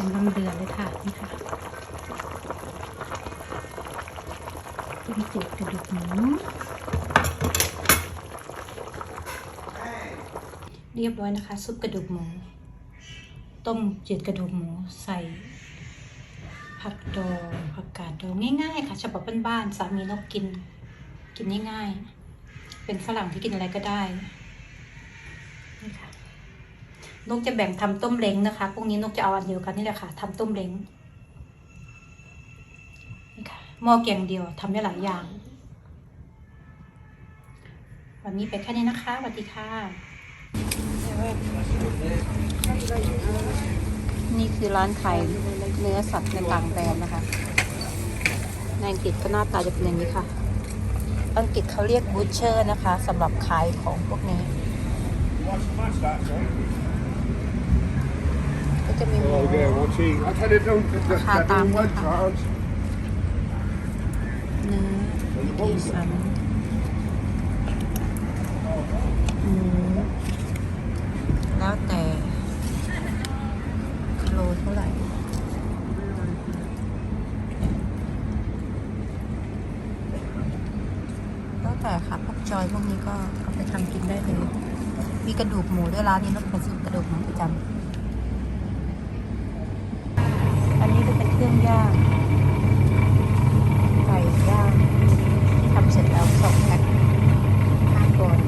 กำลังเดือดเลยค่ะนี่ค่ะต้มจืดกระดูกหมูเรียบร้อยนะคะ ซุปกระดูกหมู ต้มจืดกระดูกหมูใส่ผักดองผักกาดดองง่ายๆ ค่ะฉบับบ้านๆสามีนกกิน กินง่ายๆ เป็นฝรั่งที่กินอะไรก็ได้ นกจะแบ่งทำต้มเล้งนะคะพรุ่งนี้นกจะเอาอันเดียวกันนี่แหละค่ะทำต้มเล้งนี่ค่ะหม้อแกงเดียวทำได้หลายอย่าง วันนี้ไปแค่นี้นะคะสวัสดีค่ะ นี่คือร้านขายเนื้อสัตว์ในต่างแดนนะคะ ในอังกฤษก็หน้าตาจะเป็นอย่างนี้ค่ะ อังกฤษเขาเรียกบูชเชอร์นะคะสำหรับขายของพวกนี้ จะมีหมู Oh yeah, what's he? I tell you, don't just Aha, get tam, doing web aha. cards. เนื้อกี่สันหมูแล้วแต่กิโลเท่าไหร่ แล้วแต่ค่ะพวกจอยพวกนี้ก็เอาไปทำกินได้เลย มีกระดูกหมูด้วยร้านนี้นกเป็นซื้อกระดูกหมูประจำอันนี้ ก็เป็นเครื่องย่าง ไก่ย่างที่ทำเสร็จแล้วสองแพ็คห้าก่อน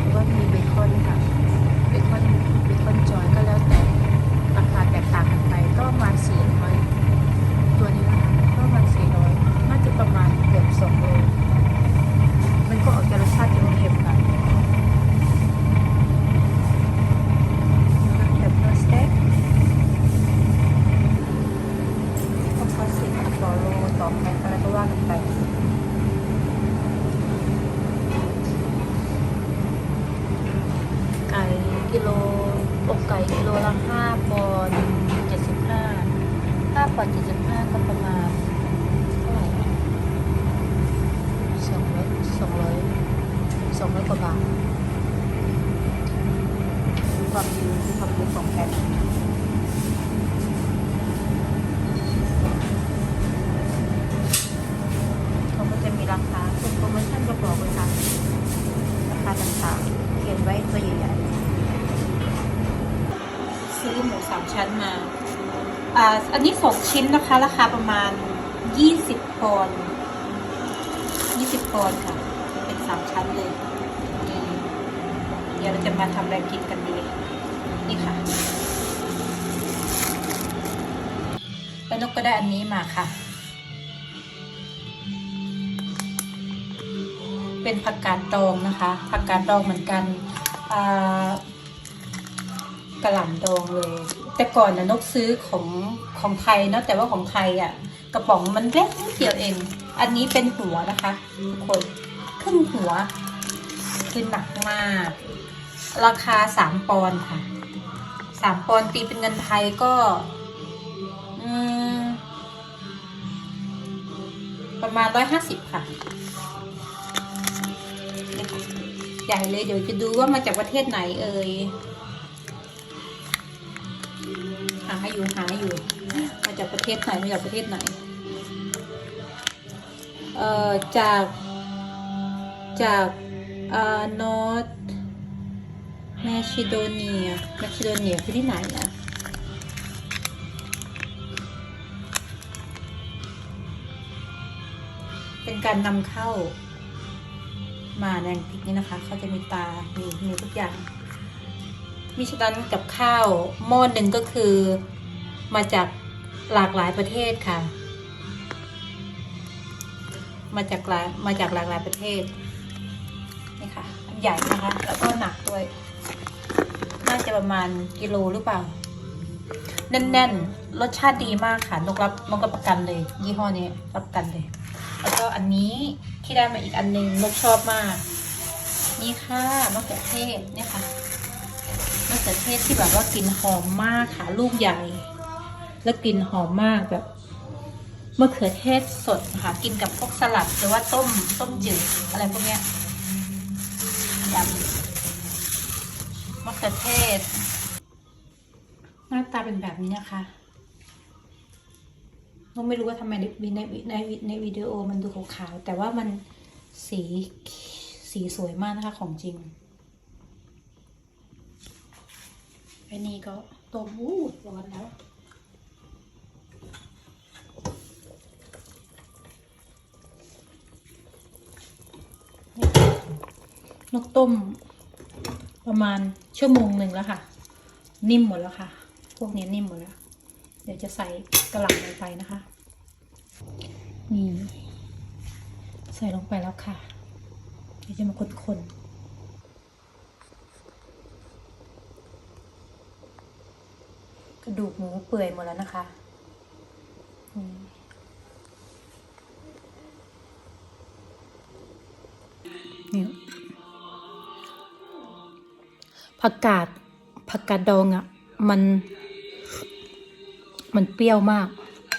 แล้วก็มีเบคอนค่ะ เบคอนเบคอนจอยก็แล้วแต่ราคาแตกต่างกันไปก็ประมาณสี่ร้อยตัวนี้นะคะก็ประมาณสี่ร้อยน่าจะประมาณเกือบสองโลมันก็ออกจะรสชาติเค็มๆหน่อยแบบเนื้อสเต็ก พวกคลาสสิกฟอลโล่ต่อแพ็คอะไรก็ว่ากันไป ไกิโลอกไก่กิโลละห้าปอนด์เจ็ดสิบห้าห้าปอนด์เจ็ดสิบห้าก็ประมาณเท่าไหร่สองร้อยสองร้อยสองร้อยกว่าบาทความดีความดีของแพ็คเขาก็จะมีราคาคุณโปรโมชั่นก็บอกเลยค่ะราคาต่างๆเขียนไว้ตัวใหญ่ ซื้อหมูสามชั้นมา อ่า อันนี้สองชิ้นนะคะ ราคาประมาณยี่สิบปอนด์ยี่สิบปอนด์ค่ะ เป็นสามชั้นเลย เดี๋ยวเราจะมาทำอะไรกินกันดี นี่ค่ะ แล้วนกก็ได้อันนี้มาค่ะ เป็นผักกาดดองนะคะ ผักกาดดองเหมือนกัน อ่า กระหล่ำดองเลย แต่ก่อนนะนกซื้อของของไทยเนาะแต่ว่าของไทยอะ กระป๋องมันเล็กนิดเดียวเอง อันนี้เป็นหัวนะคะทุกคนครึ่งหัวคือหนักมาก ราคาสามปอนด์ค่ะสามปอนด์ตีเป็นเงินไทยก็ประมาณร้อยห้าสิบค่ะ ใหญ่เลยเดี๋ยวจะดูว่ามาจากประเทศไหนเอ่ย หาอยู่หาอยู่ มาจากประเทศไหนมาจากประเทศไหน เอ่อ จาก จากอ่านอร์ทแมชิโดเนียแมชิโดเนียคือที่ไหนนะเป็นการนำเข้ามาในอังกฤษนี่นะคะ เขาจะมีตา มีมีทุกอย่าง มิฉะนั้นกับข้าวหม้อหนึ่งก็คือมาจากหลากหลายประเทศค่ะ มาจากหลายมาจากหลากหลายประเทศนี่ค่ะอันใหญ่นะคะแล้วก็หนักด้วย น่าจะประมาณกิโลหรือเปล่า แน่นๆ รสชาติดีมากค่ะนกรับนกรับประกันเลย ยี่ห้อนี้รับประกันเลย แล้วก็อันนี้ที่ได้มาอีกอันหนึงนกชอบมาก นี่ค่ะมะเขือเทศเนี่ยค่ะ มะเขือเทศที่แบบว่ากลิ่นหอมมากค่ะลูกใหญ่ แล้วกลิ่นหอมมากแบบมะเขือเทศสดค่ะกินกับพวกสลัดหรือว่าต้มต้มจืดอะไรพวกเนี้ยยำมะเขือเทศ หน้าตาเป็นแบบนี้นะคะเราไม่รู้ว่าทำไมในในในในวิดีโอมันดูขาวๆแต่ว่ามันสีสีสวยมากนะคะของจริง อันนี้ก็ต้มอู้ร้อนแล้วนกต้มประมาณชั่วโมงหนึ่งแล้วค่ะ นิ่มหมดแล้วค่ะ พวกนี้นิ่มหมดแล้ว เดี๋ยวจะใส่กระหล่ำลงไปนะคะ นี่ ใส่ลงไปแล้วค่ะ เดี๋ยวจะมาคนๆ ระดูกหมูเปื่อยหมดแล้วนะคะนี่ผักกาดผักกาดดองอะ่ะ มัน มันเปรี้ยวมาก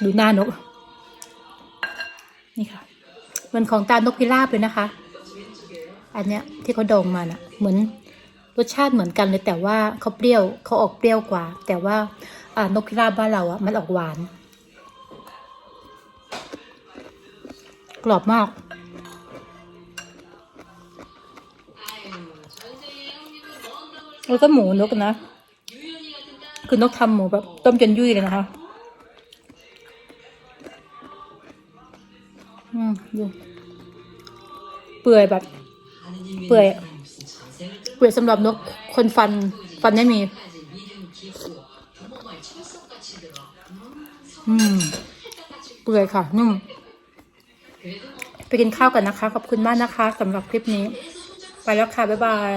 ดูหน้านก นี่ค่ะเหมือนของตาลนกพิราบเลยนะคะ อันเนี้ยที่เขาดองมาน่ะ เหมือน รสชาติเหมือนกันเลยแต่ว่าเขาเปรี้ยวเขาออกเปรี้ยวกว่า แต่ว่านกพิราบบ้านเราอะ่ะมันออกหวาน กรอบมากแล้วก็หมูนกนะ คือนกทำหมูแบบต้มจนยุ่ยเลยนะคะอืมดูเปื่อยแบบ เปื่อย เปื่อสำหรับนกคนฟันฟันไม่มี อืมเปื่อยค่ะ นุ่ม ไปกินข้าวกันนะคะ ขอบคุณมากนะคะสำหรับคลิปนี้ ไปแล้วค่ะ บ๊ายบาย